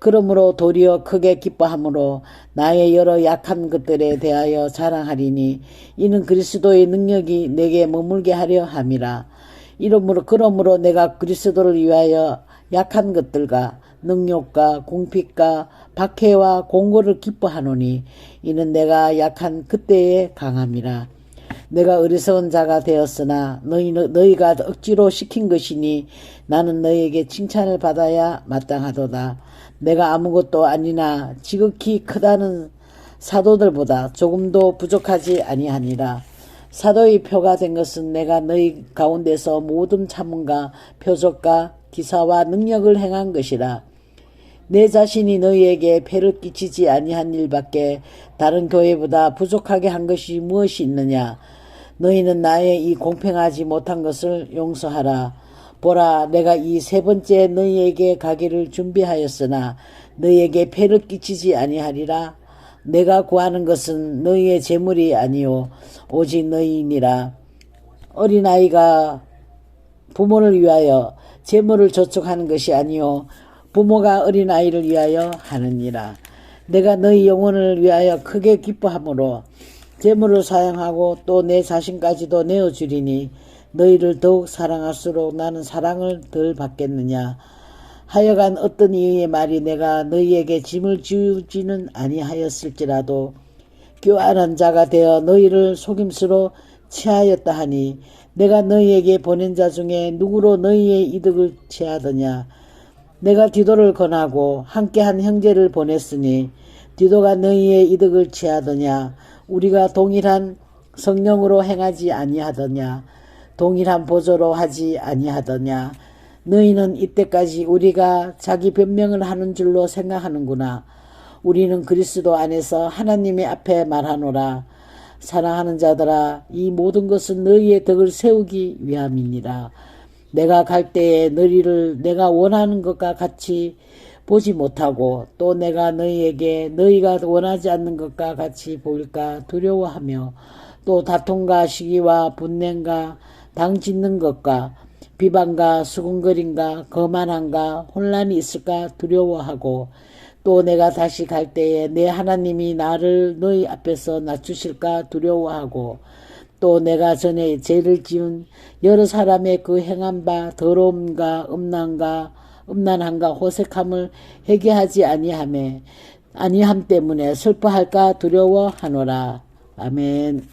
그러므로 도리어 크게 기뻐함으로 나의 여러 약한 것들에 대하여 자랑하리니 이는 그리스도의 능력이 내게 머물게 하려 함이라. 이러므로 그러므로 내가 그리스도를 위하여 약한 것들과 능욕과 공핍과 박해와 공고를 기뻐하노니 이는 내가 약한 그때에 강함이라. 내가 어리석은 자가 되었으나 너희, 너희가 억지로 시킨 것이니 나는 너희에게 칭찬을 받아야 마땅하도다. 내가 아무것도 아니나 지극히 크다는 사도들보다 조금도 부족하지 아니하니라. 사도의 표가 된 것은 내가 너희 가운데서 모든 참음과 표적과 기사와 능력을 행한 것이라. 내 자신이 너희에게 폐를 끼치지 아니한 일밖에 다른 교회보다 부족하게 한 것이 무엇이 있느냐? 너희는 나의 이 공평하지 못한 것을 용서하라. 보라, 내가 이 세 번째 너희에게 가기를 준비하였으나 너희에게 폐를 끼치지 아니하리라. 내가 구하는 것은 너희의 재물이 아니요 오직 너희니라. 어린아이가 부모를 위하여 재물을 저축하는 것이 아니요 부모가 어린아이를 위하여 하느니라. 내가 너희 영혼을 위하여 크게 기뻐함으로 재물을 사용하고 또 내 자신까지도 내어주리니 너희를 더욱 사랑할수록 나는 사랑을 덜 받겠느냐. 하여간 어떤 이의 말이 내가 너희에게 짐을 지우지는 아니하였을지라도 교활한 자가 되어 너희를 속임수로 취하였다 하니 내가 너희에게 보낸 자 중에 누구로 너희의 이득을 취하더냐. 내가 디도를 권하고 함께한 형제를 보냈으니 디도가 너희의 이득을 취하더냐. 우리가 동일한 성령으로 행하지 아니하더냐. 동일한 보조로 하지 아니하더냐. 너희는 이때까지 우리가 자기 변명을 하는 줄로 생각하는구나. 우리는 그리스도 안에서 하나님의 앞에 말하노라. 사랑하는 자들아, 이 모든 것은 너희의 덕을 세우기 위함이니라. 내가 갈 때에 너희를 내가 원하는 것과 같이 보지 못하고 또 내가 너희에게 너희가 원하지 않는 것과 같이 보일까 두려워하며 또 다툼과 시기와 분냄과 당 짓는 것과 비방과 수군거림과 거만함과 혼란이 있을까 두려워하고 또 내가 다시 갈 때에 내 하나님이 나를 너희 앞에서 낮추실까 두려워하고 또 내가 전에 죄를 지은 여러 사람의 그 행한 바 더러움과 음란과 음란함과 호색함을 회개하지 아니함에 아니함 때문에 슬퍼할까 두려워하노라. 아멘.